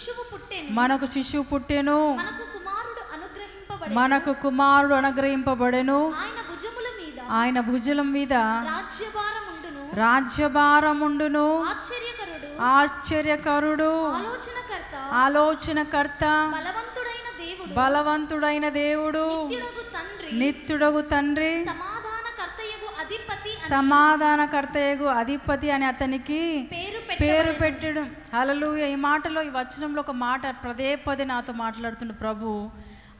శిశువు పుట్టెను. మనకు శిశువు పుట్టెను. మనకు కుమారుడు అనుగ్రహింపబడి మనకు కుమారుడు అనుగ్రహింపబడెను. ఆయన భుజముల మీద ఆయన భుజలం మీద రాజ్యభారం ఉండును రాజ్యభారముండును. ఆశ్చర్యకరుడు. ఆశ్చర్యకరుడు. ఆలోచనకర్త. ఆలోచనకర్త. బలవంతుడైన దేవుడు. బలవంతుడైన దేవుడు. నిత్యుడగు తండ్రి. సమాధానకర్తయగు అధిపతి సమాధానకర్తయగు అధిపతి అని అతనికి పేరు పెట్టడం. అలలు ఈ మాటలో ఈ వచనంలో ఒక మాట పదే పదే నాతో మాట్లాడుతున్న ప్రభు.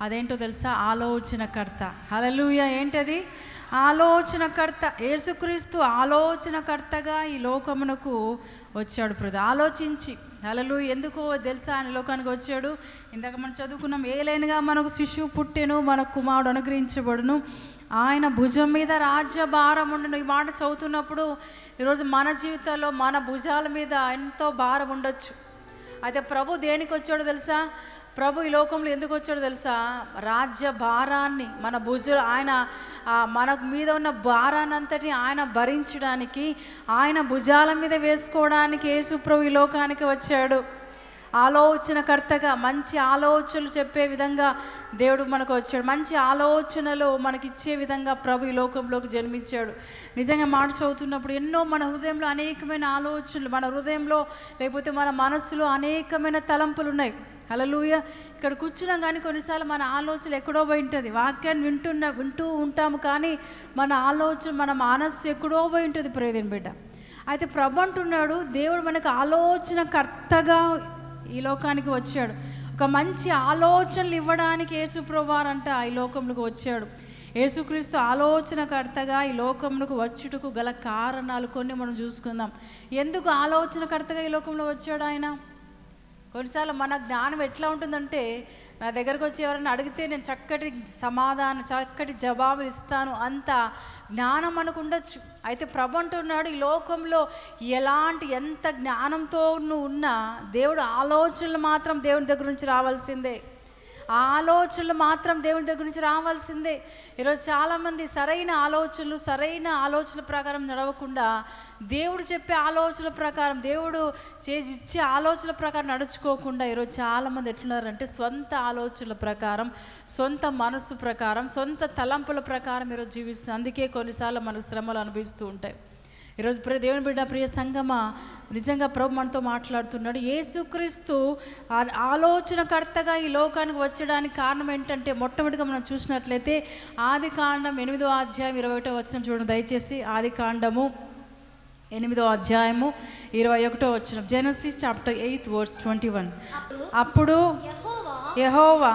అదేంటో తెలుసా? ఆలోచనకర్త. హలలుయ ఏంటది? ఆలోచనకర్త. యేసుక్రీస్తు ఆలోచనకర్తగా ఈ లోకమునకు వచ్చాడు ప్రభు. ఆలోచించి. హలలు ఎందుకో తెలుసా? ఆయన లోకానికి వచ్చాడు. ఇందాక మనం చదువుకున్నాం ఏలైనగా మనకు శిశువు పుట్టెను మన కుమారుడు అనుగ్రహించబడును. ఆయన భుజం మీద రాజ్య భారం ఉండను. ఈ మాట చదువుతున్నప్పుడు ఈరోజు మన జీవితంలో మన భుజాల మీద ఎంతో భారం ఉండొచ్చు. అయితే ప్రభు దేనికి వచ్చాడో తెలుసా? ప్రభు ఈ లోకంలో ఎందుకు వచ్చాడో తెలుసా? రాజ్య భారాన్ని మన భుజ ఆయన మన మీద ఉన్న భారాన్ని అంతటి ఆయన భరించడానికి ఆయన భుజాల మీద వేసుకోవడానికి యేసు ప్రభు ఈ లోకానికి వచ్చాడు. ఆలోచనకర్తగా మంచి ఆలోచనలు చెప్పే విధంగా దేవుడు మనకు వచ్చాడు. మంచి ఆలోచనలు మనకిచ్చే విధంగా ప్రభు ఈ లోకంలోకి జన్మించాడు. నిజంగా మాట చదువుతున్నప్పుడు ఎన్నో మన హృదయంలో అనేకమైన ఆలోచనలు మన హృదయంలో లేకపోతే మన మనస్సులో అనేకమైన తలంపులు ఉన్నాయి అలలుయ ఇక్కడ కూర్చున్నాం కానీ కొన్నిసార్లు మన ఆలోచన ఎక్కడో పోయి ఉంటుంది. వాక్యాన్ని వింటున్న వింటూ ఉంటాము కానీ మన ఆలోచన మన మనస్సు ఎక్కడో పోయి ఉంటుంది ప్రేదిన బిడ్డ. అయితే ప్రభు అంటున్నాడు దేవుడు మనకు ఆలోచనకర్తగా ఈ లోకానికి వచ్చాడు. ఒక మంచి ఆలోచనలు ఇవ్వడానికి యేసుప్రభువారంట ఈ లోకంలోకి వచ్చాడు. యేసుక్రీస్తు ఆలోచనకర్తగా ఈ లోకమునకు వచ్చుటకు గల కారణాలు కొన్ని మనం చూసుకుందాం. ఎందుకు ఆలోచనకర్తగా ఈ లోకంలో వచ్చాడు ఆయన? కొన్నిసార్లు మన జ్ఞానం ఎట్లా ఉంటుందంటే నా దగ్గరకు వచ్చి ఎవరైనా అడిగితే నేను చక్కటి సమాధానం చక్కటి జవాబులు ఇస్తాను అంత జ్ఞానం మనకు ఉండొచ్చు. అయితే ప్రభు అంటున్నాడు ఈ లోకంలో ఎలాంటి ఎంత జ్ఞానంతో నువ్వు ఉన్నా దేవుడు ఆలోచనలు మాత్రం దేవుని దగ్గర నుంచి రావాల్సిందే. ఆలోచనలు మాత్రం దేవుని దగ్గర నుంచి రావాల్సిందే. ఈరోజు చాలామంది సరైన ఆలోచనలు సరైన ఆలోచనల ప్రకారం నడవకుండా దేవుడు చెప్పే ఆలోచనల ప్రకారం దేవుడు చేసి ఇచ్చే ఆలోచనల ప్రకారం నడుచుకోకుండా ఈరోజు చాలామంది ఎట్లున్నారంటే సొంత ఆలోచనల ప్రకారం సొంత మనసు ప్రకారం సొంత తలంపుల ప్రకారం ఈరోజు జీవిస్తుంది అందుకే కొన్నిసార్లు మనకు శ్రమలు అనుభవిస్తూ ఉంటాయి. ఈరోజు ప్రియ దేవుని బిడ్డ ప్రియ సంగమ నిజంగా ప్రభు మనతో మాట్లాడుతున్నాడు. యేసుక్రీస్తు ఆ- ఆలోచనకర్తగా ఈ లోకానికి వచ్చడానికి కారణం ఏంటంటే మొట్టమొదటిగా మనం చూసినట్లయితే ఆది కాండం ఎనిమిదో అధ్యాయం ఇరవై ఒకటో వచ్చిన చూడండి. దయచేసి ఆది కాండము ఎనిమిదో అధ్యాయము ఇరవై ఒకటో వచ్చిన Genesis chapter eighth words twenty one. అప్పుడు యెహోవా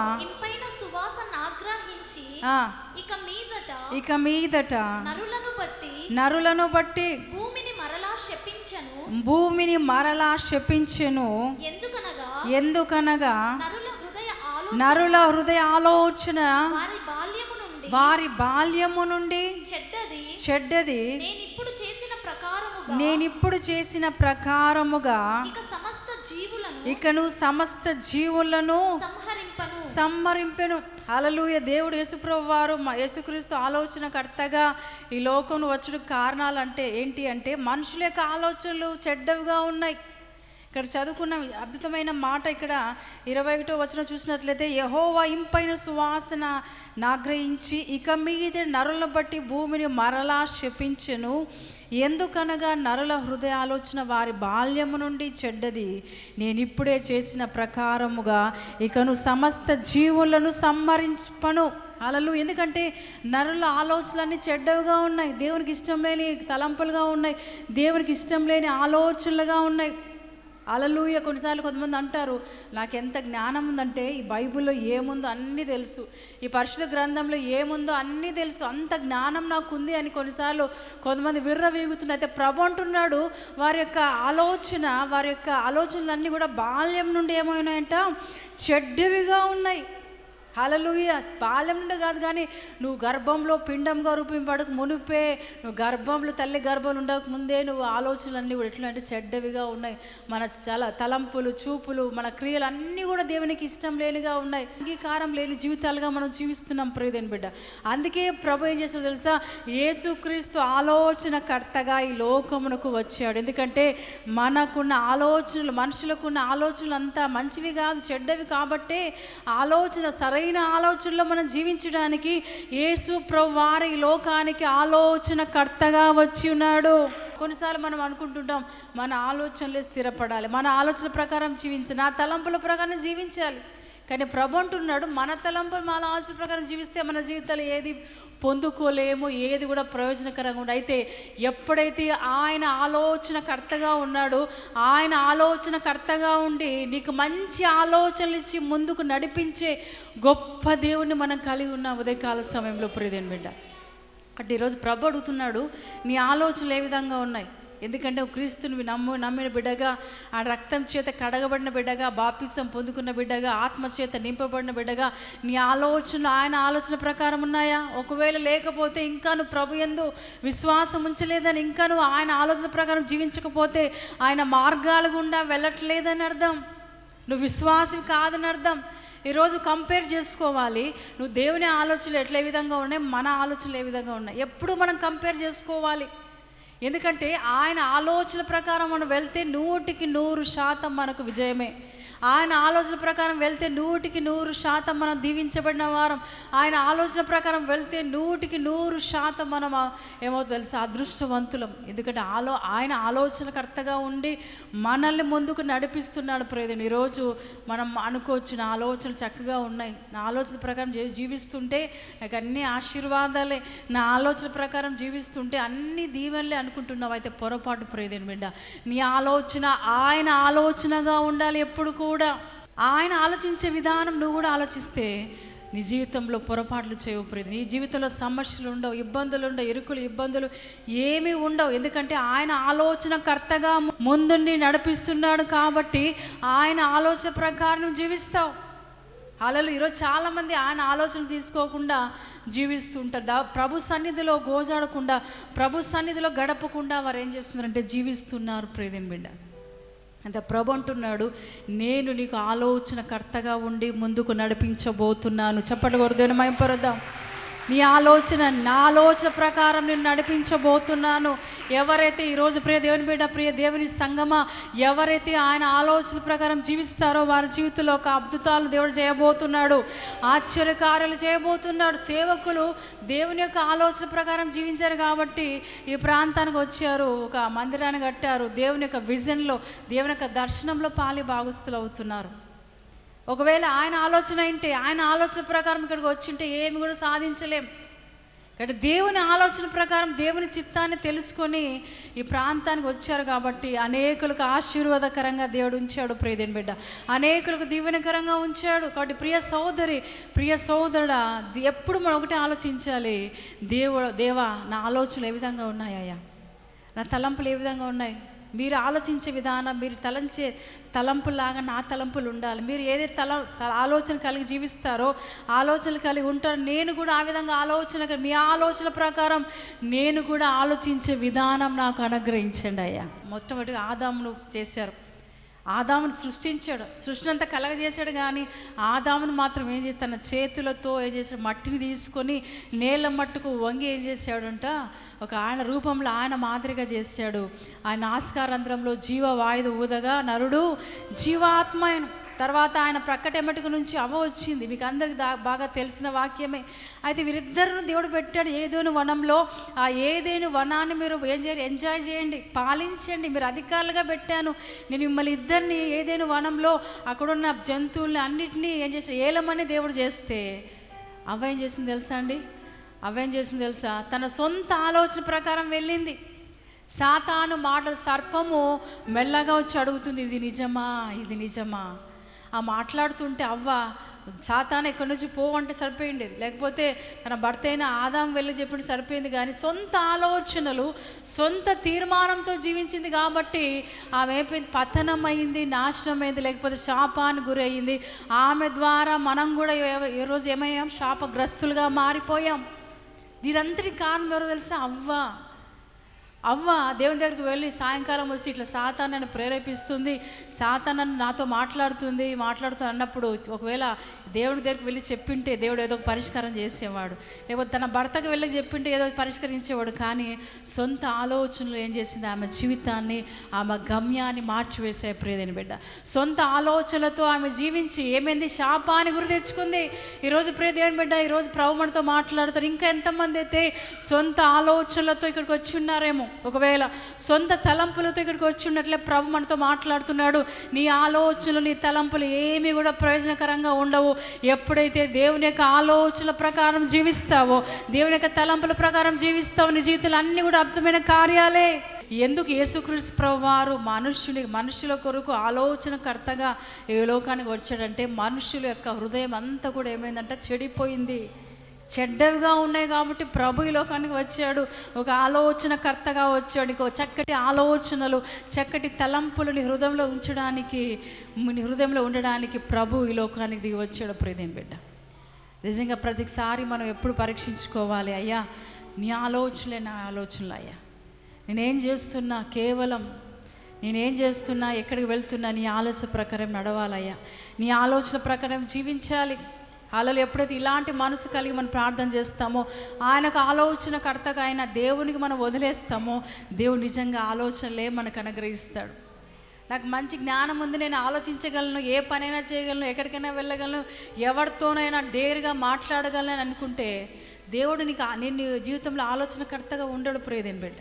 ఇక మీదట నరులను బట్టి నరులను బట్టి భూమిని మరలా శపించను భూమిని మరలా శపించెను. ఎందుకనగా? ఎందుకనగా? నరుల హృదయ ఆలోచన. వారి బాల్యము నుండి. వారి బాల్యము నుండి. చెడ్డది. చెడ్డది. నేనిప్పుడు చేసిన ప్రకారముగా. ఇకను సమస్త జీవులను. సంహరింపెను. అలలుయ దేవుడు యేసుప్రభు వారు మా యేసుక్రీస్తు ఆలోచనకర్తగా ఈ లోకం వచ్చడం కారణాలు అంటే ఏంటి అంటే మనుషుల యొక్క ఆలోచనలు చెడ్డవిగా ఉన్నాయి. ఇక్కడ చదువుకున్న అద్భుతమైన మాట ఇక్కడ ఇరవై ఒకటో వచనం చూసినట్లయితే యహోవా ఇంపైన సువాసన నాగ్రహించి ఇక మీద నరులను బట్టి భూమిని మరలా శపించెను. ఎందుకనగా నరుల హృదయ ఆలోచన వారి బాల్యము నుండి చెడ్డది. నేను ఇప్పుడే చేసిన ప్రకారముగా ఇకను సమస్త జీవులను సంహరించను అలలు ఎందుకంటే నరుల ఆలోచనలన్నీ చెడ్డవిగా ఉన్నాయి. దేవునికి ఇష్టం లేని తలంపులుగా ఉన్నాయి. దేవునికి ఇష్టం లేని ఆలోచనలుగా ఉన్నాయి. అలలుయ కొన్నిసార్లు కొంతమంది అంటారు నాకు ఎంత జ్ఞానం ఉందంటే ఈ బైబిల్లో ఏముందో అన్నీ తెలుసు. ఈ పరిశుద్ధ గ్రంథంలో ఏముందో అన్నీ తెలుసు. అంత జ్ఞానం నాకు ఉంది అని కొన్నిసార్లు కొంతమంది విర్ర వీగుతున్నారు అయితే ప్రభు అంటున్నాడు వారి యొక్క ఆలోచన వారి యొక్క ఆలోచనలన్నీ కూడా బాల్యం నుండి ఏమైనాయంట? చెడ్డవిగా ఉన్నాయి. హలలుయ బాల్యం నుండి కాదు కానీ నువ్వు గర్భంలో పిండంగా రూపింపడక మునిపే నువ్వు గర్భంలో తల్లి గర్భంలో ఉండక ముందే నువ్వు ఆలోచనలన్నీ కూడా ఎట్లా అంటే చెడ్డవిగా ఉన్నాయి. మన చాలా తలంపులు చూపులు మన క్రియలు అన్నీ కూడా దేవునికి ఇష్టం లేనిగా ఉన్నాయి. అంగీకారం లేని జీవితాలుగా మనం జీవిస్తున్నాం ప్రియదేని బిడ్డ. అందుకే ప్రభు ఏం చేస్తాడో తెలుసా? యేసుక్రీస్తు ఆలోచన కర్తగా ఈ లోకమునకు వచ్చాడు. ఎందుకంటే మనకున్న ఆలోచనలు మనుషులకున్న ఆలోచనలు అంతా మంచివి కాదు చెడ్డవి కాబట్టే ఆలోచన సరైన ఆలోచనలో మనం జీవించడానికి యేసు ప్రభు ఈ లోకానికి ఆలోచన కర్తగా వచ్చి ఉన్నాడు. కొన్నిసార్లు మనం అనుకుంటుంటాం మన ఆలోచనలే స్థిరపడాలి. మన ఆలోచన ప్రకారం జీవించాలి నా తలంపుల ప్రకారం జీవించాలి. కానీ ప్రభు అంటున్నాడు మన తలంపులు మన ఆశ ప్రకారం జీవిస్తే మన జీవితాలు ఏది పొందుకోలేము ఏది కూడా ప్రయోజనకరంగా ఉండదు అయితే ఎప్పుడైతే ఆయన ఆలోచన కర్తగా ఉన్నాడో ఆయన ఆలోచన కర్తగా ఉండి నీకు మంచి ఆలోచనలు ఇచ్చి ముందుకు నడిపించే గొప్ప దేవుణ్ణి మనం కలిగి ఉన్న ఉదయకాల సమయంలో ప్రియదేని బిడ్డ. అంటే ఈరోజు ప్రభు అడుగుతున్నాడు నీ ఆలోచనలు ఏ విధంగా ఉన్నాయి? ఎందుకంటే క్రీస్తుని నమ్ము నమ్మిన బిడ్డగా ఆ రక్తం చేత కడగబడిన బిడ్డగా బాప్తిసం పొందుకున్న బిడ్డగా ఆత్మ చేత నింపబడిన బిడ్డగా నీ ఆలోచన ఆయన ఆలోచన ప్రకారం ఉన్నాయా? ఒకవేళ లేకపోతే ఇంకా నువ్వు ప్రభు ఎందు విశ్వాసం ఉంచలేదని ఇంకా నువ్వు ఆయన ఆలోచన ప్రకారం జీవించకపోతే ఆయన మార్గాల గుండా వెళ్ళట్లేదని అర్థం. నువ్వు విశ్వాసం కాదని అర్థం. ఈరోజు కంపేర్ చేసుకోవాలి. నువ్వు దేవుని ఆలోచనలు ఎట్లే ఏ విధంగా ఉన్నాయి? మన ఆలోచనలు ఏ విధంగా ఉన్నాయి? ఎప్పుడు మనం కంపేర్ చేసుకోవాలి? ఎందుకంటే ఆయన ఆలోచన ప్రకారం మనం వెళ్తే నూటికి నూరు శాతం మనకు విజయమే. ఆయన ఆలోచన ప్రకారం వెళ్తే నూటికి నూరు శాతం మనం దీవించబడిన వారం. ఆయన ఆలోచన ప్రకారం వెళ్తే నూటికి నూరు శాతం మనం ఏమో తెలుసా అదృష్టవంతులం. ఎందుకంటే ఆలో ఆయన ఆలోచనకర్తగా ఉండి మనల్ని ముందుకు నడిపిస్తున్నాడు ప్రేదం ఈరోజు మనం అనుకోవచ్చు నా ఆలోచనలు చక్కగా ఉన్నాయి. నా ఆలోచన ప్రకారం జీవిస్తుంటే నాకు అన్ని ఆశీర్వాదాలే. నా ఆలోచన ప్రకారం జీవిస్తుంటే అన్ని దీవెనలే అనుకుంటున్నావు. అయితే పొరపాటు ప్రేదేని బిడ్డ నీ ఆలోచన ఆయన ఆలోచనగా ఉండాలి ఎప్పుడు కూడా. కూడా ఆయన ఆలోచించే విధానం నువ్వు కూడా ఆలోచిస్తే నీ జీవితంలో పొరపాట్లు చేయవు ప్రీతి నీ జీవితంలో సమస్యలు ఉండవు ఇబ్బందులు ఉండవు ఇరుకులు ఇబ్బందులు ఏమీ ఉండవు. ఎందుకంటే ఆయన ఆలోచన కర్తగా ముందుండి నడిపిస్తున్నాడు కాబట్టి ఆయన ఆలోచన ప్రకారం జీవిస్తావు. అలలు ఈరోజు చాలామంది ఆయన ఆలోచన తీసుకోకుండా జీవిస్తుంటారు దా ప్రభు సన్నిధిలో గోజాడకుండా ప్రభు సన్నిధిలో గడపకుండా వారు ఏం చేస్తున్నారంటే జీవిస్తున్నారు ప్రేదిన్ బిడ్డ. అంత ప్రభు అంటున్నాడు నేను నీకు ఆలోచన కర్తగా ఉండి ముందుకు నడిపించబోతున్నాను. చెప్పండి కొరదేని మైపరదాం నీ ఆలోచన నా ఆలోచన ప్రకారం నేను నడిపించబోతున్నాను. ఎవరైతే ఈరోజు ప్రియ దేవుని బిడ్డ ప్రియ దేవుని సంగమా ఎవరైతే ఆయన ఆలోచన ప్రకారం జీవిస్తారో వారి జీవితంలో ఒక అద్భుతాలు దేవుడు చేయబోతున్నాడు ఆశ్చర్యకార్యాలు చేయబోతున్నాడు. సేవకులు దేవుని యొక్క ఆలోచన ప్రకారం జీవించారు కాబట్టి ఈ ప్రాంతానికి వచ్చారు ఒక మందిరాన్ని కట్టారు. దేవుని యొక్క విజన్లో దేవుని యొక్క దర్శనంలో పాలి భాగస్థులు అవుతున్నారు ఒకవేళ ఆయన ఆలోచన ఏంటి? ఆయన ఆలోచన ప్రకారం ఇక్కడికి వచ్చింటే ఏమి కూడా సాధించలేం. కాబట్టి దేవుని ఆలోచన ప్రకారం దేవుని చిత్తాన్ని తెలుసుకొని ఈ ప్రాంతానికి వచ్చారు కాబట్టి అనేకులకు ఆశీర్వాదకరంగా దేవుడు ఉంచాడు ప్రియదేని బిడ్డ. అనేకులకు దీవెనకరంగా ఉంచాడు. కాబట్టి ప్రియ సోదరి ప్రియ సోదరుడా ఎప్పుడు మనం ఒకటి ఆలోచించాలి. దేవుడు దేవా నా ఆలోచనలు ఏ విధంగా ఉన్నాయా నా తలంపులు ఏ విధంగా ఉన్నాయి? మీరు ఆలోచించే విధానం మీరు తలంచే తలంపులాగా నా తలంపులు ఉండాలి. మీరు ఏదైతే తల ఆలోచన కలిగి జీవిస్తారో ఆలోచనలు కలిగి ఉంటారో నేను కూడా ఆ విధంగా ఆలోచన మీ ఆలోచన ప్రకారం నేను కూడా ఆలోచించే విధానం నాకు అనుగ్రహించండి అయ్యా. మొట్టమొదటిగా ఆదామును చేశారు. ఆదామును సృష్టించాడు. సృష్టి అంతా కలగజేశాడు కానీ ఆదామును మాత్రం ఏం చేసి తన చేతులతో ఏం చేశాడు? మట్టిని తీసుకొని నేల మట్టుకు వంగి ఏం చేశాడంట? ఒక ఆయన రూపంలో ఆయన మాదిరిగా చేశాడు. ఆయన ఆస్కారంధ్రంలో జీవ వాయుధ ఊదగా నరుడు జీవాత్మ తర్వాత ఆయన ప్రక్కటెమ్మటికి నుంచి అవ్వ వచ్చింది. మీకు అందరికి దా బాగా తెలిసిన వాక్యమే. అయితే వీరిద్దరిని దేవుడు పెట్టాడు ఏదోని వనంలో. ఆ ఏదేని వనాన్ని మీరు ఏం చేయాలి ఎంజాయ్ చేయండి పాలించండి. మీరు అధికారులుగా పెట్టాను. నేను మిమ్మల్ని ఇద్దరిని ఏదేని వనంలో అక్కడున్న జంతువుల్ని అన్నిటినీ ఏం చేసి ఏలమని దేవుడు చేస్తే అవ్వ ఏం చేసింది తెలుసా అండి? అవ్వ ఏం చేసింది తెలుసా? తన సొంత ఆలోచన ప్రకారం వెళ్ళింది. సాతాను మాటల సర్పము మెల్లగా వచ్చి అడుగుతుంది ఇది నిజమా? ఇది నిజమా? ఆ మాట్లాడుతుంటే అవ్వ సాతాన్ ఎక్కడి నుంచి పో అంటే సరిపోయిండేది. లేకపోతే తన భర్త అయిన ఆదాం వెళ్ళి చెప్పిన సరిపోయింది కానీ సొంత ఆలోచనలు సొంత తీర్మానంతో జీవించింది కాబట్టి ఆమె అయిపోయింది పతనం అయింది నాశనం అయింది లేకపోతే శాపానికి గురి అయింది. ఆమె ద్వారా మనం కూడా ఏ- ఏ రోజు ఏమయ్యాం? శాపగ్రస్తులుగా మారిపోయాం. దీనంతటి కారణం ఎవరో తెలుసా? అవ్వ. అవ్వ దేవుని దగ్గరికి వెళ్ళి సాయంకాలం వచ్చి ఇట్లా సాతాన్ నన్ను ప్రేరేపిస్తుంది సాతాన్ నన్ను నాతో మాట్లాడుతుంది మాట్లాడుతూ అన్నప్పుడు ఒకవేళ దేవుడి దగ్గరికి వెళ్ళి చెప్పింటే దేవుడు ఏదో ఒక పరిష్కారం చేసేవాడు. లేకపోతే తన భర్తకు వెళ్ళి చెప్పింటే ఏదో పరిష్కరించేవాడు. కానీ సొంత ఆలోచనలు ఏం చేసింది? ఆమె జీవితాన్ని ఆమె గమ్యాన్ని మార్చివేసే ప్రియదని బిడ్డ. సొంత ఆలోచనలతో ఆమె జీవించి ఏమైంది? శాపాన్ని గురి తెచ్చుకుంది. ఈరోజు ప్రియ దేవుని బిడ్డ ఈరోజు ప్రభు మాట్లాడతారు. ఇంకా ఎంతమంది అయితే సొంత ఆలోచనలతో ఇక్కడికి వచ్చి ఉన్నారేమో. ఒకవేళ సొంత తలంపులతో ఇక్కడికి వచ్చి ఉన్నట్లే ప్రభు మనతో మాట్లాడుతున్నాడు నీ ఆలోచనలు నీ తలంపులు ఏమీ కూడా ప్రయోజనకరంగా ఉండవు. ఎప్పుడైతే దేవుని యొక్క ఆలోచనల ప్రకారం జీవిస్తావో దేవుని యొక్క తలంపుల ప్రకారం జీవిస్తావు నీ జీవితంలో అన్నీ కూడా అద్భుతమైన కార్యాలే. ఎందుకు యేసుక్రీస్తు ప్రభు వారు మనుష్యుని మనుషుల కొరకు ఆలోచనకర్తగా ఏ లోకానికి వచ్చాడంటే మనుషుల యొక్క హృదయం అంతా కూడా ఏమైందంటే చెడిపోయింది. చెడ్డవిగా ఉన్నాయి కాబట్టి ప్రభు ఈ లోకానికి వచ్చాడు. ఒక ఆలోచనకర్తగా వచ్చాడు. ఇంకో చక్కటి ఆలోచనలు చక్కటి తలంపులు నీ హృదయంలో ఉంచడానికి నీ హృదయంలో ఉండడానికి ప్రభు ఈ లోకానికి దిగి వచ్చాడు. ప్రియదేని బిడ్డ నిజంగా ప్రతిసారి మనం ఎప్పుడు పరీక్షించుకోవాలి? అయ్యా నీ ఆలోచనలే నా ఆలోచనలు అయ్యా. నేనేం చేస్తున్నా? కేవలం నేనేం చేస్తున్నా? ఎక్కడికి వెళ్తున్నా? నీ ఆలోచన ప్రకారం నడవాలయ్యా. నీ ఆలోచన ప్రకారం జీవించాలి. అలలు ఎప్పుడైతే ఇలాంటి మనసు కలిగి మనం ప్రార్థన చేస్తామో ఆయనకు ఆలోచన కర్తగా ఆయన దేవునికి మనం వదిలేస్తామో దేవుడు నిజంగా ఆలోచనలే మనకు అనుగ్రహిస్తాడు. నాకు మంచి జ్ఞానం ఉంది నేను ఆలోచించగలను ఏ పనైనా చేయగలను ఎక్కడికైనా వెళ్ళగలను ఎవరితోనైనా డేర్గా మాట్లాడగలను అని అనుకుంటే దేవుడు నీకు నేను జీవితంలో జీవితంలో ఆలోచనకర్తగా ఉండడు ప్రేదేని బిడ్డ.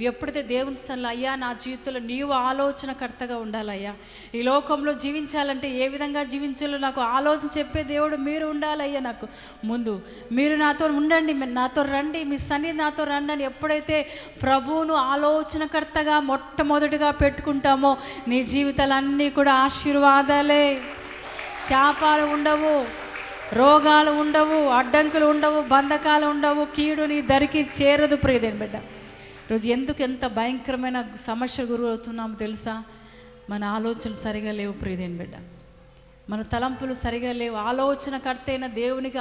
ఎప్పుడైతే దేవుని సన్నిలో అయ్యా నా జీవితంలో నీవు ఆలోచనకర్తగా ఉండాలయ్యా. ఈ లోకంలో జీవించాలంటే ఏ విధంగా జీవించాలో నాకు ఆలోచన చెప్పే దేవుడు మీరు ఉండాలయ్యా నాకు. ముందు మీరు నాతో ఉండండి నాతో రండి మీ సన్ని నాతో రండి అని ఎప్పుడైతే ప్రభువును ఆలోచనకర్తగా మొట్టమొదటిగా పెట్టుకుంటామో నీ జీవితాలన్నీ కూడా ఆశీర్వాదాలే. శాపాలు ఉండవు రోగాలు ఉండవు అడ్డంకులు ఉండవు బంధకాలు ఉండవు కీడు నీ దరికి చేరదు ప్రియదేని బిడ్డ. ఈరోజు ఎందుకు ఎంత భయంకరమైన సమస్య గురవుతున్నామో తెలుసా? మన ఆలోచనలు సరిగా లేవు ప్రియదేని బిడ్డ. మన తలంపులు సరిగా లేవు. ఆలోచనకర్త అయిన దేవునికి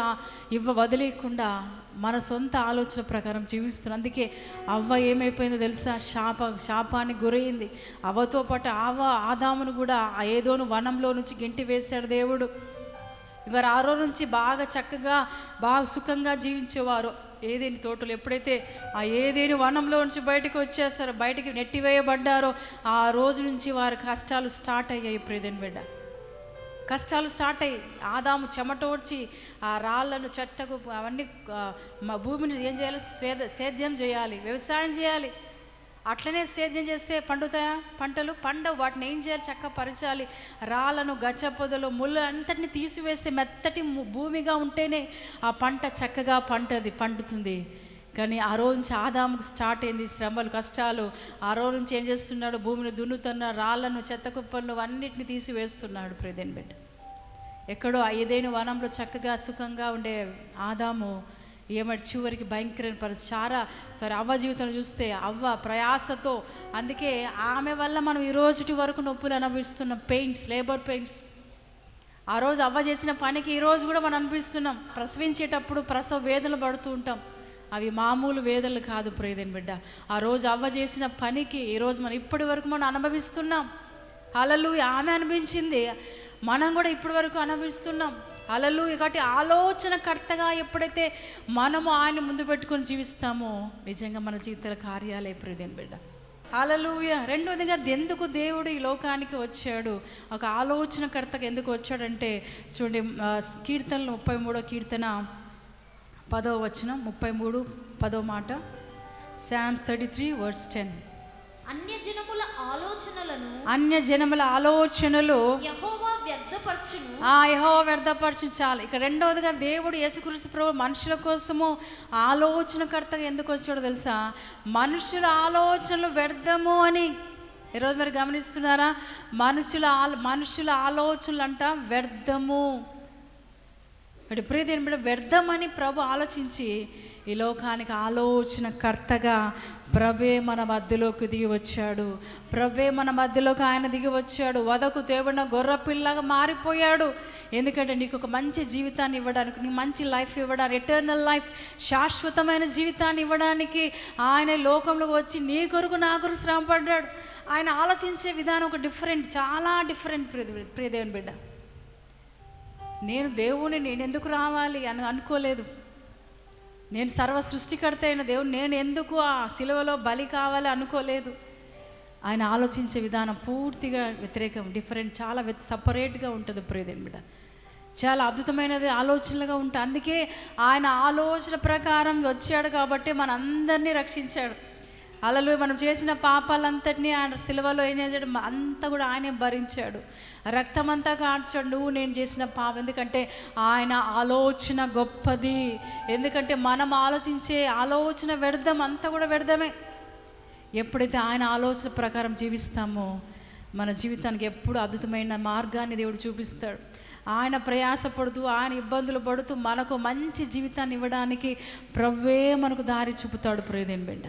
ఇవ్వ వదిలేయకుండా మన సొంత ఆలోచన ప్రకారం జీవిస్తున్నాం. అందుకే అవ్వ ఏమైపోయిందో తెలుసా? శాప శాపానికి గురైంది. అవ్వతో పాటు ఆవ ఆదామును కూడా ఏదోను వనంలో నుంచి గెంటి వేశాడు దేవుడు. ఇవారు ఆ రోజు నుంచి బాగా చక్కగా బాగా సుఖంగా జీవించేవారు. ఏదేని తోటలు ఎప్పుడైతే ఆ ఏదేని వనంలో నుంచి బయటకు వచ్చేసారో బయటికి నెట్టివేయబడ్డారో ఆ రోజు నుంచి వారి కష్టాలు స్టార్ట్ అయ్యాయి ప్రేదన్ బిడ్డ. కష్టాలు స్టార్ట్ అయ్యి ఆదాము చెమటోడ్చి ఆ రాళ్ళను చెట్టకు అవన్నీ మా భూమిని ఏం చేయాలి? సేద సేద్యం చేయాలి వ్యవసాయం చేయాలి. అట్లనే సేద్యం చేస్తే పండుతాయా? పంటలు పండవు. వాటిని ఏం చేయాలి? చక్క పరచాలి. రాళ్ళను గచ్చ పొదలు ముళ్ళు అంతటిని తీసివేస్తే మెత్తటి భూమిగా ఉంటేనే ఆ పంట చక్కగా పంటది పండుతుంది. కానీ ఆ రోజు నుంచి ఆదాముకు స్టార్ట్ అయింది శ్రమలు కష్టాలు. ఆ రోజు నుంచి ఏం చేస్తున్నాడు? భూమిని దున్నుతున్న రాళ్ళను చెత్త కుప్పలను అన్నిటిని తీసివేస్తున్నాడు ప్రదేన్ బిడ్డ. ఎక్కడో ఐదేని వనంలో చక్కగా సుఖంగా ఉండే ఆదాము ఏమటి చివరికి భయంకరమైన పరిస్థితి. చాలా సరే అవ్వ జీవితం చూస్తే అవ్వ ప్రయాసతో అందుకే ఆమె వల్ల మనం ఈ రోజుటి వరకు నొప్పులు అనుభవిస్తున్నాం. పెయిన్స్ లేబర్ పెయిన్స్ ఆ రోజు అవ్వ చేసిన పనికి ఈరోజు కూడా మనం అనిపిస్తున్నాం ప్రసవించేటప్పుడు ప్రసవ వేదనలు పడుతూ ఉంటాం. అవి మామూలు వేదనలు కాదు ప్రేదేని బిడ్డ. ఆ రోజు అవ్వ చేసిన పనికి ఈరోజు మనం ఇప్పటి వరకు మనం అనుభవిస్తున్నాం. అలలు ఆమె అనిపించింది. మనం కూడా ఇప్పటి వరకు అనుభవిస్తున్నాం. అలలు కాబట్టి ఆలోచనకర్తగా ఎప్పుడైతే మనము ఆయన ముందు పెట్టుకొని జీవిస్తామో నిజంగా మన జీవితాల కార్యాలయ ప్రేదేని బిడ్డ. అలలుయ రెండవదిగా ఎందుకు దేవుడు ఈ లోకానికి వచ్చాడు? ఒక ఆలోచనకర్తగా ఎందుకు వచ్చాడంటే చూడండి కీర్తనలు ముప్పై మూడో కీర్తన పదో వచనం ముప్పై మూడు పదో మాట Psalms thirty three verse ten అన్యజనముల ఆలోచనలను అన్య జనముల ఆలోచనలు యహోవా వ్యర్థపరచును. ఆ యహో వ్యర్థపరచు చాలు. ఇక రెండవదిగా దేవుడు యేసుక్రీస్తు ప్రభు మనుషుల కోసము ఆలోచనకర్తగా ఎందుకు వచ్చాడో తెలుసా? మనుషుల ఆలోచనలు వ్యర్థము అని. ఈరోజు మీరు గమనిస్తున్నారా? మనుషుల మనుషుల ఆలోచనలు అంట వ్యర్థము ప్రియదేని బిడ్డ వ్యర్థమని ప్రభు ఆలోచించి ఈ లోకానికి ఆలోచన కర్తగా ప్రభే మన మధ్యలోకి దిగి వచ్చాడు. ప్రభే మన మధ్యలోకి ఆయన దిగి వచ్చాడు. వదకు దేవుడిన గొర్ర పిల్లగా మారిపోయాడు. ఎందుకంటే నీకు ఒక మంచి జీవితాన్ని ఇవ్వడానికి నీ మంచి లైఫ్ ఇవ్వడానికి ఎటర్నల్ లైఫ్ శాశ్వతమైన జీవితాన్ని ఇవ్వడానికి ఆయన లోకంలోకి వచ్చి నీ కొరకు నా కొరకు శ్రమ పడ్డాడు. ఆయన ఆలోచించే విధానం ఒక డిఫరెంట్ చాలా డిఫరెంట్ ప్రియదేవుని బిడ్డ. నేను దేవుని నేను ఎందుకు రావాలి అని అనుకోలేదు. నేను సర్వ సృష్టికర్త అయిన దేవుడు నేను ఎందుకు ఆ సిలువలో బలి కావాలి అనుకోలేదు? ఆయన ఆలోచించే విధానం పూర్తిగా వ్యతిరేకం డిఫరెంట్ చాలా సపరేట్గా ఉంటుంది ప్రియదేని బిడ్డ. చాలా అద్భుతమైనది ఆలోచనలుగా ఉంటాయి. అందుకే ఆయన ఆలోచన ప్రకారం వచ్చాడు కాబట్టి మన అందరినీ రక్షించాడు. అలలు మనం చేసిన పాపాలంతటినీ ఆయన సిలువలో ఏం చేశాడు? అంతా కూడా ఆయనే భరించాడు. రక్తం అంతా కాడ్చాడు నువ్వు నేను చేసిన పాపం. ఎందుకంటే ఆయన ఆలోచన గొప్పది. ఎందుకంటే మనం ఆలోచించే ఆలోచన వ్యర్థం అంతా కూడా వ్యర్థమే. ఎప్పుడైతే ఆయన ఆలోచన ప్రకారం జీవిస్తామో మన జీవితానికి ఎప్పుడు అద్భుతమైన మార్గాన్ని దేవుడు చూపిస్తాడు. ఆయన ప్రయాసపడుతూ ఆయన ఇబ్బందులు పడుతూ మనకు మంచి జీవితాన్ని ఇవ్వడానికి ప్రవ్వే మనకు దారి చూపుతాడు. ప్రేదేని బిడ్డ.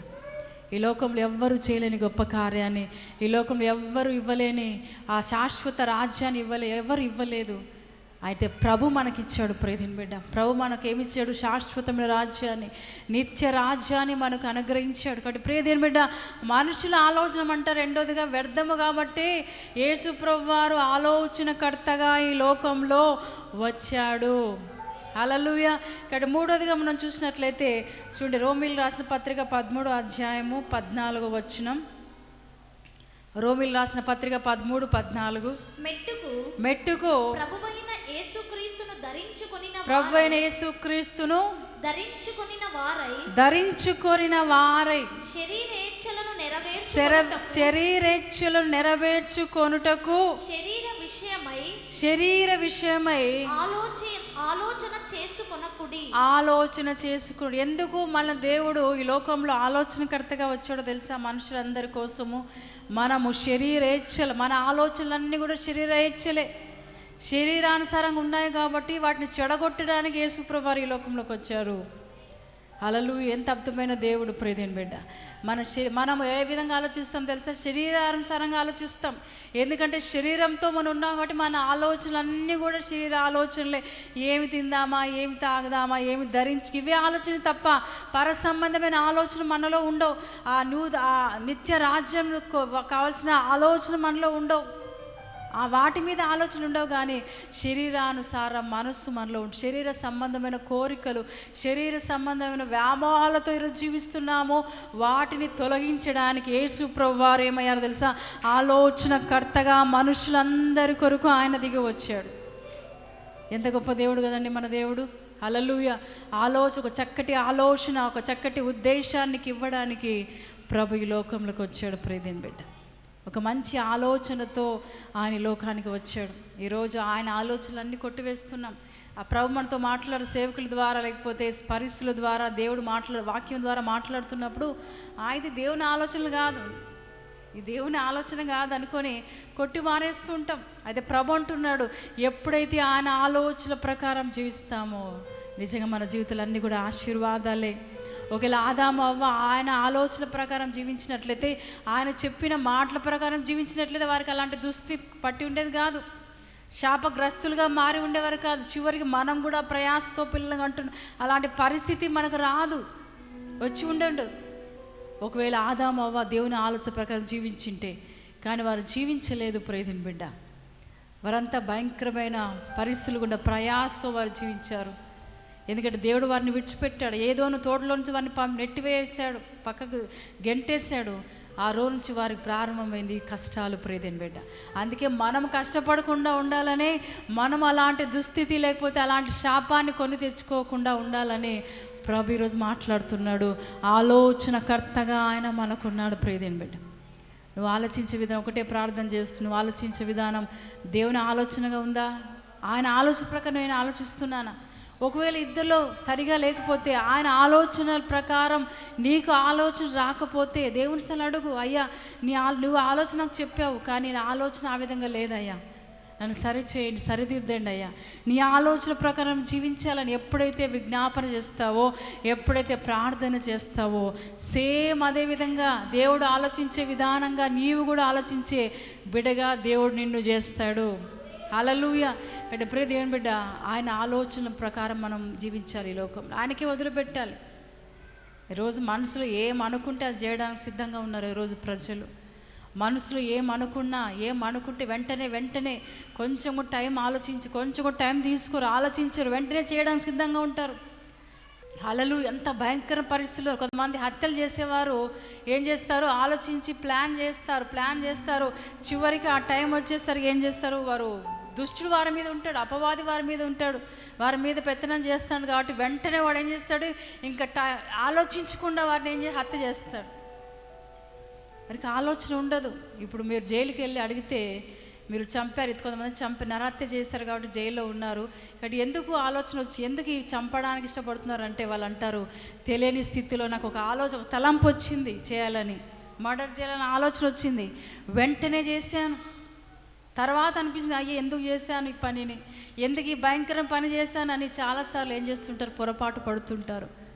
ఈ లోకంలో ఎవ్వరు చేయలేని గొప్ప కార్యాన్ని ఈ లోకంలో ఎవ్వరు ఇవ్వలేని ఆ శాశ్వత రాజ్యాన్ని ఇవ్వలే ఎవరు ఇవ్వలేదు. అయితే ప్రభు మనకిచ్చాడు ప్రేదిన్ బిడ్డ. ప్రభు మనకేమిచ్చాడు శాశ్వతమైన రాజ్యాన్ని నిత్య రాజ్యాన్ని మనకు అనుగ్రహించాడు. కాబట్టి ప్రేదిన్ బిడ్డ మనుషుల ఆలోచన అంట రెండోదిగా వ్యర్థము కాబట్టి యేసు ప్రభు వారు ఆలోచనకర్తగా ఈ లోకంలో వచ్చాడు. హలలుయ ఇక్కడ మూడోదిగా మనం చూసినట్లయితే చూడండి రోమిల్ రాసిన పత్రిక పదమూడు అధ్యాయము పద్నాలుగు వచనం. రోమిల్ రాసిన పత్రిక పదమూడు పద్నాలుగు. మెట్టుకు మెట్టుకు ప్రభువైన యేసుక్రీస్తును ధరించుకొనిన ప్రభు అయిన యేసుక్రీస్తును ధరించుకొనిన వారై ధరించుకొనిన వారై శరీరేచ్ఛలను శర నెరవేర్చు శరీరేచ్ఛలు నెరవేర్చుకొనుటకు శరీర విషయమై శరీర విషయమై ఆలోచ ఆలోచన చేసుకొనకుడి. ఆలోచన చేసుకుడు ఎందుకు మన దేవుడు ఈ లోకంలో ఆలోచనకర్తగా వచ్చాడో తెలుసా? మనుషులందరి కోసము మనము శరీరేచ్ఛలు మన ఆలోచనలన్నీ కూడా శరీరేచ్ఛలే శరీరానుసారంగా ఉన్నాయి కాబట్టి వాటిని చెడగొట్టడానికి యేసుప్రభారు ఈ లోకంలోకి వచ్చారు. అలలు ఎంత అద్భుతమైన దేవుడు ప్రేదేని బిడ్డ. మన శరీ మనం ఏ విధంగా ఆలోచిస్తాం తెలుసా? శరీరానుసారంగా ఆలోచిస్తాం. ఎందుకంటే శరీరంతో మనం ఉన్నాం కాబట్టి మన ఆలోచనలన్నీ కూడా శరీర ఆలోచనలే. ఏమి తిందామా ఏమి తాగదామా ఏమి ధరించి ఇవే ఆలోచన తప్ప పర సంబంధమైన ఆలోచన మనలో ఉండవు. ఆ నూ ఆ నిత్య రాజ్యం కావాల్సిన ఆలోచన మనలో ఉండవు. ఆ వాటి మీద ఆలోచన ఉండవు కానీ శరీరానుసారం మనస్సు మనలో ఉంటుంది శరీర సంబంధమైన కోరికలు శరీర సంబంధమైన వ్యామోహాలతో ఈరోజు జీవిస్తున్నామో వాటిని తొలగించడానికి యేసు ప్రభు వారు ఏమయ్యారో తెలుసా? ఆలోచనకర్తగా మనుషులందరి కొరకు ఆయన దిగి వచ్చాడు. ఎంత గొప్ప దేవుడు కదండి మన దేవుడు. అలలుయ ఆలోచన ఒక చక్కటి ఆలోచన ఒక చక్కటి ఉద్దేశానికి ఇవ్వడానికి ప్రభు ఈ లోకంలోకి వచ్చాడు ప్రేదేని బిడ్డ. ఒక మంచి ఆలోచనతో ఆయన లోకానికి వచ్చాడు. ఈరోజు ఆయన ఆలోచనలన్నీ కొట్టివేస్తున్నాం. ఆ ప్రభు మనతో మాట్లాడే సేవకుల ద్వారా లేకపోతే స్పరిశుల ద్వారా దేవుడు మాట్లాడు వాక్యం ద్వారా మాట్లాడుతున్నప్పుడు ఆ ఇది దేవుని ఆలోచనలు కాదు. ఈ దేవుని ఆలోచన కాదు అనుకొని కొట్టి మారేస్తూ ఉంటాం. అయితే ప్రభు అంటున్నాడు ఎప్పుడైతే ఆయన ఆలోచన ప్రకారం జీవిస్తామో నిజంగా మన జీవితాలన్నీ కూడా ఆశీర్వాదాలే. ఒకవేళ ఆదామవ్వ అవ్వ ఆయన ఆలోచన ప్రకారం జీవించినట్లయితే ఆయన చెప్పిన మాటల ప్రకారం జీవించినట్లయితే వారికి అలాంటి దుస్థితి పట్టి ఉండేది కాదు. శాపగ్రస్తులుగా మారి ఉండేవారు కాదు. చివరికి మనం కూడా ప్రయాసతో పిల్లలు అంటున్నాం అలాంటి పరిస్థితి మనకు రాదు. వచ్చి ఉండండు. ఒకవేళ ఆదామవ్వ దేవుని ఆలోచన ప్రకారం జీవించింటే కానీ వారు జీవించలేదు ప్రేదిని బిడ్డ. వారంతా భయంకరమైన పరిస్థితులు గుండా ప్రయాసతో వారు జీవించారు. ఎందుకంటే దేవుడు వారిని విడిచిపెట్టాడు. ఏదోను తోటలో నుంచి వారిని పం నెట్టివేసాడు పక్కకు గెంటేశాడు. ఆ రోజు నుంచి వారికి ప్రారంభమైంది కష్టాలు ప్రేదేని బిడ్డ. అందుకే మనం కష్టపడకుండా ఉండాలని మనం అలాంటి దుస్థితి లేకపోతే అలాంటి శాపాన్ని కొని తెచ్చుకోకుండా ఉండాలని ప్రభు ఈరోజు మాట్లాడుతున్నాడు. ఆలోచనకర్తగా ఆయన మనకున్నాడు ప్రేదేన్ బిడ్డ. నువ్వు ఆలోచించే విధానం ఒకటే ప్రార్థన చేస్తు నువ్వు ఆలోచించే విధానం దేవుని ఆలోచనగా ఉందా? ఆయన ఆలోచన ప్రకారం నేను ఆలోచిస్తున్నానా? ఒకవేళ ఇద్దరిలో సరిగా లేకపోతే ఆయన ఆలోచనల ప్రకారం నీకు ఆలోచన రాకపోతే దేవుని సలు అడుగు అయ్యా నీ ఆ నువ్వు ఆలోచన నాకు చెప్పావు కానీ నా ఆలోచన ఆ విధంగా లేదయ్యా. నన్ను సరిచేయండి సరిదిద్దండి అయ్యా. నీ ఆలోచన ప్రకారం జీవించాలని ఎప్పుడైతే విజ్ఞాపన చేస్తావో ఎప్పుడైతే ప్రార్థన చేస్తావో సేమ్ అదే విధంగా దేవుడు ఆలోచించే విధానంగా నీవు కూడా ఆలోచించే బిడగా దేవుడు నిన్ను చేస్తాడు. అలలుయ అంటే ప్రియ దేవుని బిడ్డ ఆయన ఆలోచన ప్రకారం మనం జీవించాలి ఈ లోకంలో. ఆయనకే వదిలిపెట్టాలి. ఈరోజు మనసులో ఏం అనుకుంటే అది చేయడానికి సిద్ధంగా ఉన్నారు ఈరోజు ప్రజలు. మనసులో ఏం అనుకున్నా ఏం అనుకుంటే వెంటనే వెంటనే కొంచెం కూడా టైం ఆలోచించి కొంచెం టైం తీసుకురు ఆలోచించరు వెంటనే చేయడానికి సిద్ధంగా ఉంటారు. అలలు ఎంత భయంకర పరిస్థితుల్లో కొంతమంది హత్యలు చేసేవారు. ఏం చేస్తారు? ఆలోచించి ప్లాన్ చేస్తారు ప్లాన్ చేస్తారు. చివరికి ఆ టైం వచ్చేసరికి ఏం చేస్తారు? వారు దుష్టుడు వారి మీద ఉంటాడు అపవాది వారి మీద ఉంటాడు వారి మీద పెత్తనం చేస్తాడు కాబట్టి వెంటనే వాడు ఏం చేస్తాడు? ఇంకా ట ఆలోచించకుండా వారిని ఏం చేసి హత్య చేస్తాడు. వారికి ఆలోచన ఉండదు. ఇప్పుడు మీరు జైలుకి వెళ్ళి అడిగితే మీరు చంపారు ఇది కొంతమంది చంపి నరహత్య చేశారు కాబట్టి జైల్లో ఉన్నారు. కాబట్టి ఎందుకు ఆలోచన వచ్చి ఎందుకు చంపడానికి ఇష్టపడుతున్నారు అంటే వాళ్ళు అంటారు తెలియని స్థితిలో నాకు ఒక ఆలోచన తలంపు వచ్చింది చేయాలని మర్డర్ చేయాలని ఆలోచన వచ్చింది. వెంటనే చేశాను. తర్వాత అనిపించింది అయ్యే ఎందుకు చేశాను ఈ పనిని? ఎందుకు ఈ భయంకరం పని చేశాను అని చాలాసార్లు ఏం చేస్తుంటారు? పొరపాటు పడుతుంటారు.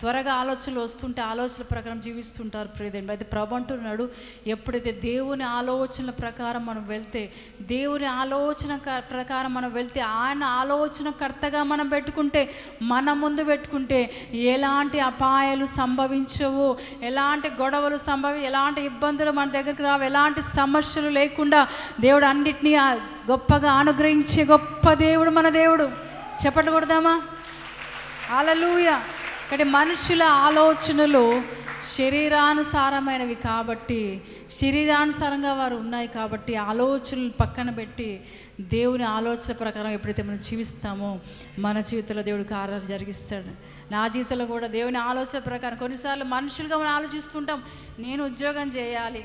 త్వరగా ఆలోచనలు వస్తుంటే ఆలోచనల ప్రకారం జీవిస్తుంటారు ప్రియదండి అయితే ప్రభు అంటున్నాడు ఎప్పుడైతే దేవుని ఆలోచనల ప్రకారం మనం వెళ్తే దేవుని ఆలోచన క- ప్రకారం మనం వెళ్తే ఆయన ఆలోచన కర్తగా మనం పెట్టుకుంటే మన ముందు పెట్టుకుంటే ఎలాంటి అపాయాలు సంభవించవు ఎలాంటి గొడవలు సంభవి ఎలాంటి ఇబ్బందులు మన దగ్గరికి రావు ఎలాంటి సమస్యలు లేకుండా దేవుడు అన్నిటినీ గొప్పగా అనుగ్రహించే గొప్ప దేవుడు మన దేవుడు. చెప్పట్లు కొడదామా? అలలుయ ఇక్కడ మనుషుల ఆలోచనలు శరీరానుసారమైనవి కాబట్టి శరీరానుసారంగా వారు ఉన్నాయి కాబట్టి ఆలోచనలు పక్కన పెట్టి దేవుని ఆలోచన ప్రకారం ఎప్పుడైతే మనం జీవిస్తామో మన జీవితంలో దేవుడు కార్యాలు జరిగిస్తాడు. నా జీవితంలో కూడా దేవుని ఆలోచన ప్రకారం కొన్నిసార్లు మనుషులుగా మనం ఆలోచిస్తుంటాం నేను ఉద్యోగం చేయాలి.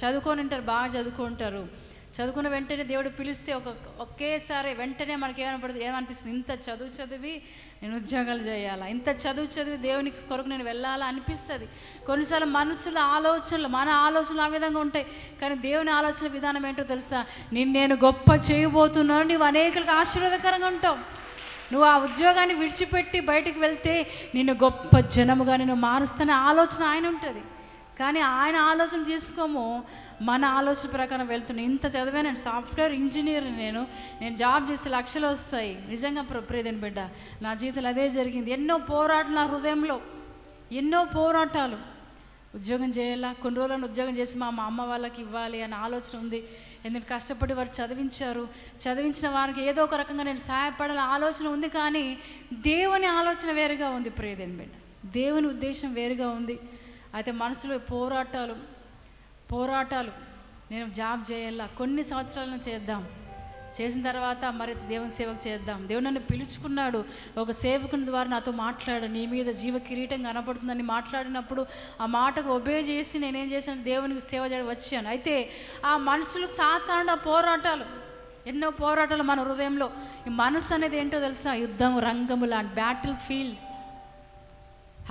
చదువుకొని ఉంటారు బాగా చదువుకుంటారు. చదువుకున్న వెంటనే దేవుడు పిలిస్తే ఒక ఒకేసారి వెంటనే మనకి ఏమనిపడుతుంది ఏమనిపిస్తుంది? ఇంత చదువు చదివి నేను ఉద్యోగాలు చేయాలా? ఇంత చదువు చదివి దేవునికి కొరకు నేను వెళ్ళాలా? అనిపిస్తుంది. కొన్నిసార్లు మనుషుల ఆలోచనలు మన ఆలోచనలు ఆ విధంగా ఉంటాయి. కానీ దేవుని ఆలోచన విధానం ఏంటో తెలుసా? నేను నేను గొప్ప చేయబోతున్నాను నువ్వు అనేకులకు ఆశీర్వాదకరంగా ఉంటావు. నువ్వు ఆ ఉద్యోగాన్ని విడిచిపెట్టి బయటికి వెళ్తే నిన్ను గొప్ప జనముగా నేను మారుస్తానే ఆలోచన ఆయన ఉంటుంది. కానీ ఆయన ఆలోచన తీసుకోము. మన ఆలోచన ప్రకారం వెళ్తున్నాను ఇంత చదివా నేను సాఫ్ట్వేర్ ఇంజనీర్ నేను. నేను జాబ్ చేస్తే లక్షలు వస్తాయి. నిజంగా ప్ర- బిడ్డ నా జీవితంలో అదే జరిగింది. ఎన్నో పోరాటాలు నా హృదయంలో. ఎన్నో పోరాటాలు. ఉద్యోగం చేయాలా? కొన్ని రోజులను ఉద్యోగం చేసి మా మా అమ్మ వాళ్ళకి ఇవ్వాలి అనే ఆలోచన ఉంది. ఎందుకంటే కష్టపడి వారు చదివించారు? చదివించిన వారికి ఏదో ఒక రకంగా నేను సహాయపడాలని ఆలోచన ఉంది కానీ దేవుని ఆలోచన వేరుగా ఉంది ప్రియదేని బిడ్డ. దేవుని ఉద్దేశం వేరుగా ఉంది. అయితే మనసులో పోరాటాలు పోరాటాలు నేను జాబ్ చేయాలా? కొన్ని సంవత్సరాలను చేద్దాం. చేసిన తర్వాత మరి దేవుని సేవకు చేద్దాం. దేవుడు నన్ను పిలుచుకున్నాడు. ఒక సేవకుని ద్వారా నాతో మాట్లాడు. నీ మీద జీవ కిరీటం కనపడుతుందని మాట్లాడినప్పుడు ఆ మాటకు ఒబే చేసి నేనేం చేశాను? దేవునికి సేవ చేయడం వచ్చాను. అయితే ఆ మనసులో సాతానుడు ఆ పోరాటాలు ఎన్నో పోరాటాలు మన హృదయంలో. ఈ మనసు అనేది ఏంటో తెలుసా? యుద్ధం రంగము లాంటి బ్యాటిల్ ఫీల్డ్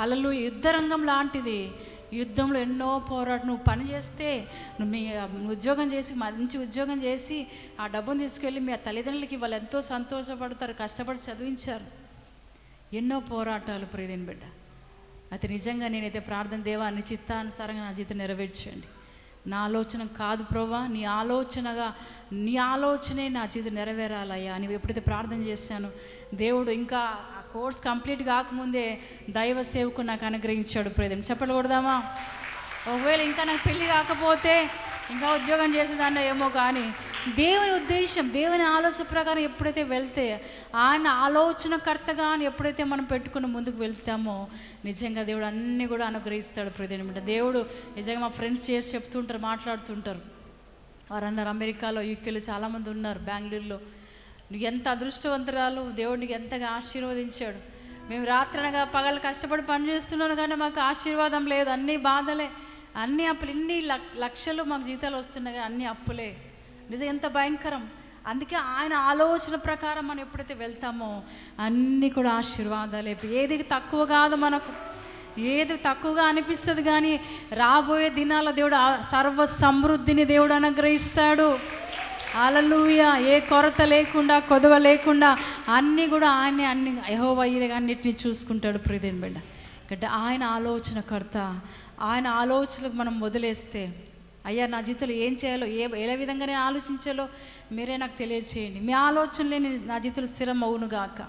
అలలు యుద్ధ రంగం లాంటిది. యుద్ధంలో ఎన్నో పోరాటం నువ్వు పని చేస్తే నువ్వు మీ ఉద్యోగం చేసి మంచి ఉద్యోగం చేసి ఆ డబ్బును తీసుకెళ్ళి మీ తల్లిదండ్రులకి వాళ్ళు ఎంతో సంతోషపడతారు కష్టపడి చదివించారు. ఎన్నో పోరాటాలు ప్రియదేని బిడ్డ. అయితే నిజంగా నేనైతే ప్రార్థన దేవా నీ చిత్తానుసారంగా నా జీతం నెరవేర్చండి నా ఆలోచన కాదు ప్రభా నీ ఆలోచనగా నీ ఆలోచనే నా జీవితం నెరవేరాలయ్యా. అని ఎప్పుడైతే ప్రార్థన చేశాను దేవుడు ఇంకా కోర్స్ కంప్లీట్ కాకముందే దైవ సేవకు నాకు అనుగ్రహించాడు ప్రేదం చెప్పలు కొడదామా? ఒకవేళ ఇంకా నాకు పెళ్ళి కాకపోతే ఇంకా ఉద్యోగం చేసేదాన్ని ఏమో కానీ దేవుని ఉద్దేశం దేవుని ఆలోచన ప్రకారం ఎప్పుడైతే వెళ్తే ఆయన ఆలోచనకర్తగా అని ఎప్పుడైతే మనం పెట్టుకుని ముందుకు వెళ్తామో నిజంగా దేవుడు అన్నీ కూడా అనుగ్రహిస్తాడు ప్రతి దేవుడు నిజంగా మా ఫ్రెండ్స్ చేసి చెప్తుంటారు మాట్లాడుతుంటారు. వారందరూ అమెరికాలో యూకేలో చాలామంది ఉన్నారు బెంగళూరులో. నువ్వు ఎంత అదృష్టవంతురాలు దేవుడికి ఎంతగా ఆశీర్వదించాడు. మేము రాత్రనగా పగలు కష్టపడి పని చేస్తున్నాను కానీ మాకు ఆశీర్వాదం లేదు. అన్ని బాధలే అన్ని అప్పులు ఇన్ని లక్షలు మాకు జీతాలు వస్తున్నాయి కానీ అన్ని అప్పులే. నిజం ఎంత భయంకరం. అందుకే ఆయన ఆలోచన ప్రకారం మనం ఎప్పుడైతే వెళ్తామో అన్నీ కూడా ఆశీర్వాదాలే. ఏది తక్కువ కాదు మనకు. ఏది తక్కువగా అనిపిస్తుంది కానీ రాబోయే దినాల దేవుడు సర్వ సమృద్ధిని దేవుడు అనుగ్రహిస్తాడు. అలలుయ ఏ కొరత లేకుండా కొదవ లేకుండా అన్నీ కూడా ఆయనే అన్ని యహోవా అన్నిటిని చూసుకుంటాడు ప్రియదేని బిడ్డ. అంటే ఆయన ఆలోచనకర్త ఆయన ఆలోచనలకు మనం వదిలేస్తే అయ్యా నా జీవితంలో ఏం చేయాలో ఏ ఏ విధంగా నేను ఆలోచించాలో మీరే నాకు తెలియజేయండి మీ ఆలోచనలే నేను నా జీవితంలో స్థిరం అవునుగాక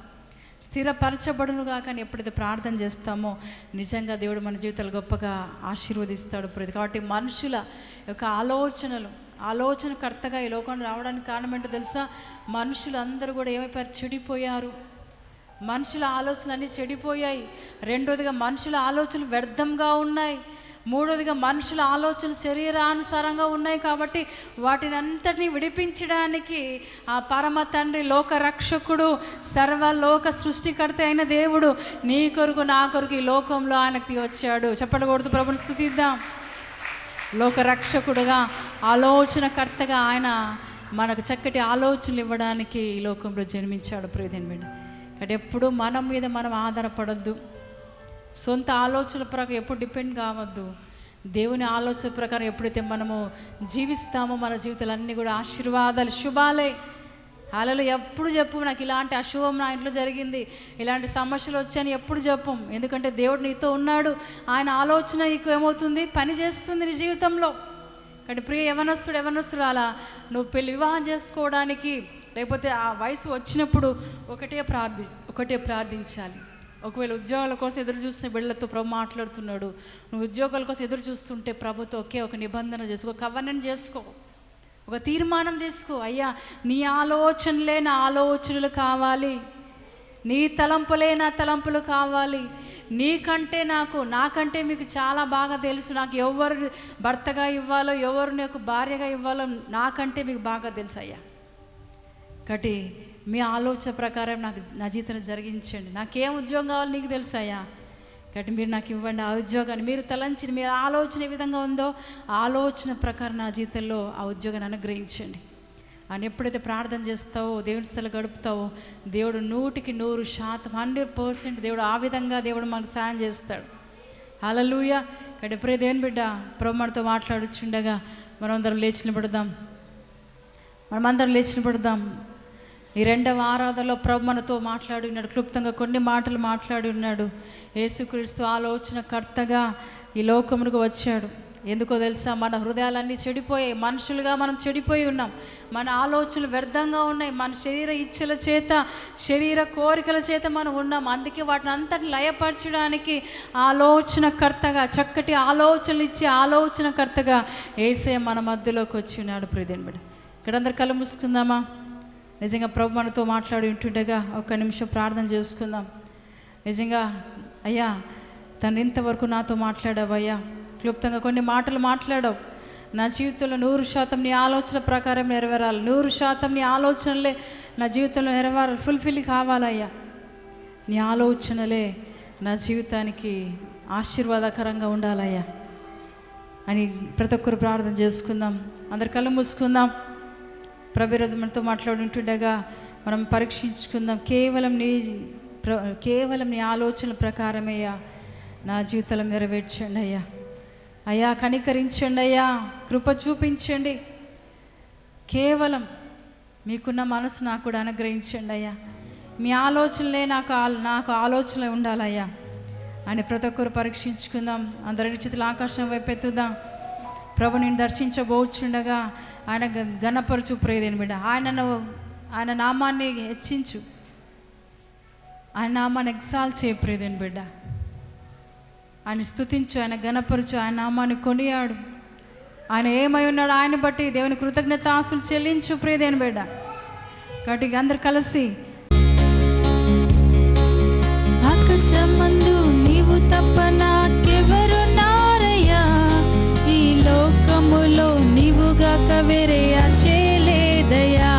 స్థిరపరచబడును గాక అని ఎప్పుడైతే ప్రార్థన చేస్తామో నిజంగా దేవుడు మన జీవితాలు గొప్పగా ఆశీర్వదిస్తాడు ప్రతి కాబట్టి మనుషుల యొక్క ఆలోచనలు ఆలోచనకర్తగా ఈ లోకంలో రావడానికి కారణం ఏంటో తెలుసా? మనుషులందరూ కూడా ఏమైపోయారు? చెడిపోయారు. మనుషుల ఆలోచనలన్నీ చెడిపోయాయి. రెండోదిగా మనుషుల ఆలోచనలు వ్యర్థంగా ఉన్నాయి. మూడోదిగా మనుషుల ఆలోచనలు శరీరానుసారంగా ఉన్నాయి కాబట్టి వాటిని అంతటిని విడిపించడానికి ఆ పరమ తండ్రి లోక రక్షకుడు సర్వలోక సృష్టికర్త అయిన దేవుడు నీ కొరకు నా కొరకు ఈ లోకంలో ఆయనకి వచ్చాడు. చెప్పడకూడదు ప్రభుని స్థుతిద్దాం. లోకరక్షకుడుగా ఆలోచనకర్తగా ఆయన మనకు చక్కటి ఆలోచనలు ఇవ్వడానికి ఈ లోకంలో జన్మించాడు ప్రియదేని బిడ్డ. కాబట్టి ఎప్పుడు మనం మీద మనం ఆధారపడద్దు. సొంత ఆలోచనల ప్రకారం ఎప్పుడు డిపెండ్ కావద్దు. దేవుని ఆలోచన ప్రకారం ఎప్పుడైతే మనము జీవిస్తామో మన జీవితాలన్నీ కూడా ఆశీర్వాదాలు శుభాలే అలలు ఎప్పుడు చెప్పు నాకు ఇలాంటి అశుభం నా ఇంట్లో జరిగింది. ఇలాంటి సమస్యలు వచ్చాయని ఎప్పుడు చెప్పం. ఎందుకంటే దేవుడు నీతో ఉన్నాడు. ఆయన ఆలోచన నీకు ఏమవుతుంది? పని చేస్తుంది నీ జీవితంలో. కానీ ప్రియ యవనస్తుడు యవనస్తుడు అలా నువ్వు పెళ్ళి వివాహం చేసుకోవడానికి లేకపోతే ఆ వయసు వచ్చినప్పుడు ఒకటే ప్రార్థి ఒకటే ప్రార్థించాలి. ఒకవేళ ఉద్యోగాల కోసం ఎదురు చూసిన బిడ్డలతో ప్రభు మాట్లాడుతున్నాడు. నువ్వు ఉద్యోగాల కోసం ఎదురు చూస్తుంటే ప్రభుతో ఒకే ఒక నిబంధన చేసుకో కవర్నెంట్ చేసుకో. ఒక తీర్మానం తీసుకో అయ్యా నీ ఆలోచనలే నా ఆలోచనలు కావాలి. నీ తలంపులే నా తలంపులు కావాలి. నీకంటే నాకు నాకంటే మీకు చాలా బాగా తెలుసు. నాకు ఎవరు భర్తగా ఇవ్వాలో ఎవరు నాకు భార్యగా ఇవ్వాలో నాకంటే మీకు బాగా తెలుసు అయ్యా. కాబట్టి మీ ఆలోచన ప్రకారం నాకు నా జీవితం జరిగించండి. నాకేం ఉద్యోగం కావాలో నీకు తెలుసు అయ్యా. కాబట్టి మీరు నాకు ఇవ్వండి ఆ ఉద్యోగాన్ని. మీరు తలంచిన మీ ఆలోచన ఏ విధంగా ఉందో ఆలోచన ప్రకారం నా జీవితంలో ఆ ఉద్యోగాన్ని అనుగ్రహించండి. అని ఎప్పుడైతే ప్రార్థన చేస్తావో దేవుడి స్థలం గడుపుతావో దేవుడు నూటికి నూరు శాతం హండ్రెడ్ పర్సెంట్ దేవుడు ఆ విధంగా దేవుడు మనకు సాయం చేస్తాడు. అలలుయ ఇక్కడ ఎప్పుడే దేవుని బిడ్డ ప్రభు మనతో మాట్లాడుచుండగా మనం అందరం లేచి నిలబడదాం మనమందరం లేచిన పడదాం. ఈ రెండవ ఆరాధనలో ప్రభు మనతో మాట్లాడి ఉన్నాడు క్లుప్తంగా కొన్ని మాటలు మాట్లాడి ఉన్నాడు. యేసుక్రీస్తు ఆలోచన కర్తగా ఈ లోకమునకు వచ్చాడు. ఎందుకో తెలుసా? మన హృదయాలన్నీ చెడిపోయాయి మనుషులుగా మనం చెడిపోయి ఉన్నాం. మన ఆలోచనలు వ్యర్థంగా ఉన్నాయి మన శరీర ఇచ్చల చేత శరీర కోరికల చేత మనం ఉన్నాం. అందుకే వాటిని అంతటి లయపరచడానికి ఆలోచనకర్తగా చక్కటి ఆలోచనలు ఇచ్చే ఆలోచనకర్తగా ఏసే మన మధ్యలోకి వచ్చి ఉన్నాడు ప్రదేన్ బిడ్డ. ఇక్కడ అందరు కళ్ళు మూసుకుందామా? నిజంగా ప్రభు మనతో మాట్లాడి ఉంటుండగా ఒక నిమిషం ప్రార్థన చేసుకుందాం. నిజంగా అయ్యా తను ఇంతవరకు నాతో మాట్లాడావయ్యా క్లుప్తంగా కొన్ని మాటలు మాట్లాడావు. నా జీవితంలో నూరు శాతం నీ ఆలోచన ప్రకారం నెరవేరాలి. నూరు శాతం నీ ఆలోచనలే నా జీవితంలో నెరవేరాలి. ఫుల్ఫిల్ కావాలయ్యా. నీ ఆలోచనలే నా జీవితానికి ఆశీర్వాదకరంగా ఉండాలయ్యా. అని ప్రతి ఒక్కరు ప్రార్థన చేసుకుందాం. అందరు కళ్ళు మూసుకుందాం. ప్రభు రోజు మనతో మాట్లాడుంటుండగా మనం పరీక్షించుకుందాం. కేవలం నీ ప్ర కేవలం నీ ఆలోచనల ప్రకారమయ్యా నా జీవితంలో నెరవేర్చండి అయ్యా. అయ్యా కనికరించండి అయ్యా కృప చూపించండి. కేవలం మీకున్న మనసు నాకు కూడా అనుగ్రహించండి అయ్యా. మీ ఆలోచనలే నాకు ఆల్- నాకు ఆలోచనలే ఉండాలయ్యా. అని ప్రతి ఒక్కరు పరీక్షించుకుందాం. అందరి చేతులు ఆకాశం వైపు ఎత్తుదాం. ప్రభు నేను దర్శించబోచుండగా ఆయన గణపరచు ప్రేరేని బిడ్డ. ఆయనను ఆయన నామాన్ని హెచ్చించు. ఆయన నామాన్ని ఎగ్జాల్ చేయ ప్రేరేని బిడ్డ. ఆయన స్థుతించు ఆయన గణపరచు ఆయన నామాన్ని కొనియాడు. ఆయన ఏమై ఉన్నాడు ఆయన బట్టి దేవుని కృతజ్ఞత ఆశలు చెల్లించు ప్రియదేని బిడ్డ. కాబట్టి అందరు కలిసి ఆకాశం వేరే ఆశ లేదయా